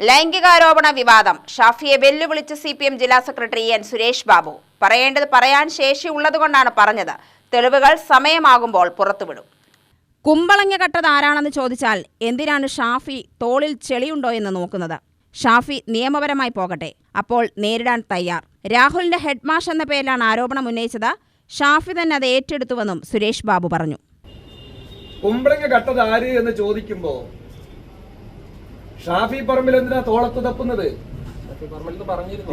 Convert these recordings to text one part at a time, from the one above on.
ലൈംഗികാരോപണ വിവാദം. ഷാഫിയെ വെല്ലുവിളിച്ച് സി പി എം ജില്ലാ സെക്രട്ടറി എൻ. സുരേഷ് ബാബു. പറയേണ്ടത് പറയാൻ ശേഷിയുള്ളതുകൊണ്ടാണ് പറഞ്ഞത്. തെളിവുകൾ സമയമാകുമ്പോൾ പുറത്തുവിടും. കുമ്പളങ്ങ കട്ടത് ആരാണെന്ന് ചോദിച്ചാൽ എന്തിനാണ് ഷാഫി തോളിൽ ചെളിയുണ്ടോ എന്ന് നോക്കുന്നത്? ഷാഫി നിയമപരമായി പോകട്ടെ. അപ്പോൾ നേരിടാൻ തയ്യാർ. രാഹുലിന്റെ ഹെഡ്മാഷ് എന്ന പേരിലാണ് ആരോപണം ഉന്നയിച്ചത്. ഷാഫി തന്നെ അത് ഏറ്റെടുത്തുവെന്നും സുരേഷ് ബാബു പറഞ്ഞു. കുമ്പളങ്ങ കട്ടത് ആര് എന്ന് ചോദിക്കുമ്പോ ഷാഫി പറമ്പിൽ എന്തിനാ തോളത്ത് തപ്പുന്നത്?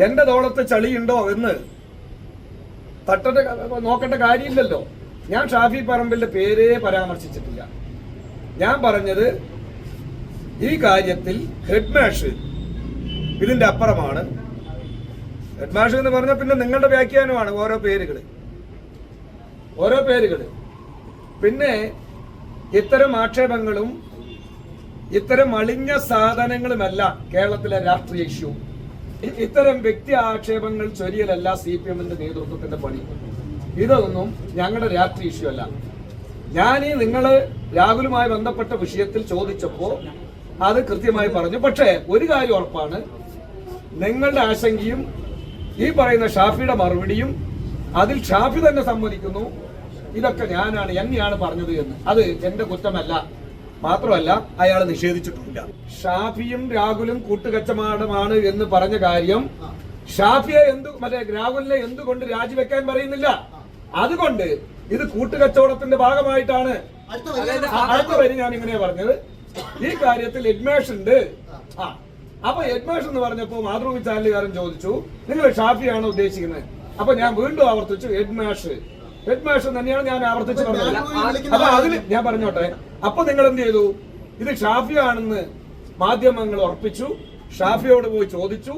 എന്റെ തോളത്ത് ചളിയുണ്ടോ എന്ന് തട്ടേണ്ട നോക്കേണ്ട കാര്യമില്ലല്ലോ. ഞാൻ ഷാഫി പറമ്പിന്റെ പേരേ പരാമർശിച്ചിട്ടില്ല. ഞാൻ പറഞ്ഞത് ഈ കാര്യത്തിൽ ഹെഡ്മാഷ് ഇതിന്റെ അപ്പുറമാണ്. ഹെഡ്മാഷ് എന്ന് പറഞ്ഞാൽ പിന്നെ നിങ്ങളുടെ വ്യാഖ്യാനമാണ് ഓരോ പേരുകൾ ഓരോ പേരുകൾ പിന്നെ ഇത്തരം ആക്ഷേപങ്ങളും ഇത്തരം അളിഞ്ഞ സാധനങ്ങളുമല്ല കേരളത്തിലെ രാഷ്ട്രീയ ഇഷ്യൂ. ഇത്തരം വ്യക്തി ആക്ഷേപങ്ങൾ ചൊരിയലല്ല സി പി എമ്മിന്റെ നേതൃത്വത്തിന്റെ പണി. ഇതൊന്നും ഞങ്ങളുടെ രാഷ്ട്രീയ ഇഷ്യൂ അല്ല. ഞാൻ ഈ നിങ്ങൾ രാഹുലുമായി ബന്ധപ്പെട്ട വിഷയത്തിൽ ചോദിച്ചപ്പോ അത് കൃത്യമായി പറഞ്ഞു. പക്ഷേ ഒരു കാര്യം ഉറപ്പാണ്. നിങ്ങളുടെ ആശങ്കയും ഈ പറയുന്ന ഷാഫിയുടെ മറുപടിയും അതിൽ ഷാഫി തന്നെ സമ്മതിക്കുന്നു. ഇതൊക്കെ ഞാനാണ് എന്നെയാണ് പറഞ്ഞത് എന്ന്. അത് എന്റെ കുറ്റമല്ല. മാത്രമല്ല അയാൾ നിഷേധിച്ചിട്ടില്ല ഷാഫിയും രാഹുലും കൂട്ടുകച്ചമാടമാണ് എന്ന് പറഞ്ഞ കാര്യം ഷാഫിയെ എന്തു മറ്റേ രാഹുലിനെ എന്തുകൊണ്ട് രാജിവെക്കാൻ പറയുന്നില്ല? അതുകൊണ്ട് ഇത് കൂട്ടുകച്ചവടത്തിന്റെ ഭാഗമായിട്ടാണ്. അടുത്തുവരെ അടുത്ത വരി ഞാൻ ഇങ്ങനെ പറഞ്ഞത്. ഈ കാര്യത്തിൽ എഡ്മേഷൻ ഉണ്ട് ആ അപ്പൊ എഡ്മേഷൻ എന്ന് പറഞ്ഞപ്പോ മാതൃഭൂമി ചാനലുകാരൻ ചോദിച്ചു നിങ്ങൾ ഷാഫിയാണോ ഉദ്ദേശിക്കുന്നത്? അപ്പൊ ഞാൻ വീണ്ടും ആവർത്തിച്ചു ഹെഡ്മാഷ് ഹെഡ്മാഷ് തന്നെയാണ് ഞാൻ ആവർത്തിച്ചു പറഞ്ഞത്. അപ്പൊ അതിൽ ഞാൻ പറഞ്ഞോട്ടെ അപ്പൊ നിങ്ങൾ എന്ത് ചെയ്തു? ഇത് ഷാഫിയാണെന്ന് മാധ്യമങ്ങൾ ഉറപ്പിച്ചു ഷാഫിയോട് പോയി ചോദിച്ചു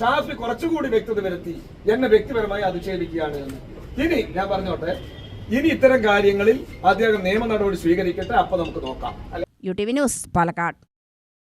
ഷാഫി കുറച്ചുകൂടി വ്യക്തത വരുത്തി എന്നെ വ്യക്തിപരമായി അധിക്ഷേപിക്കുകയാണ് എന്ന്. ഇനി ഞാൻ പറഞ്ഞോട്ടെ ഇനി ഇത്തരം കാര്യങ്ങളിൽ അദ്ദേഹം നിയമ നടപടി സ്വീകരിക്കട്ടെ അപ്പൊ നമുക്ക് നോക്കാം. U T V news Palakkad.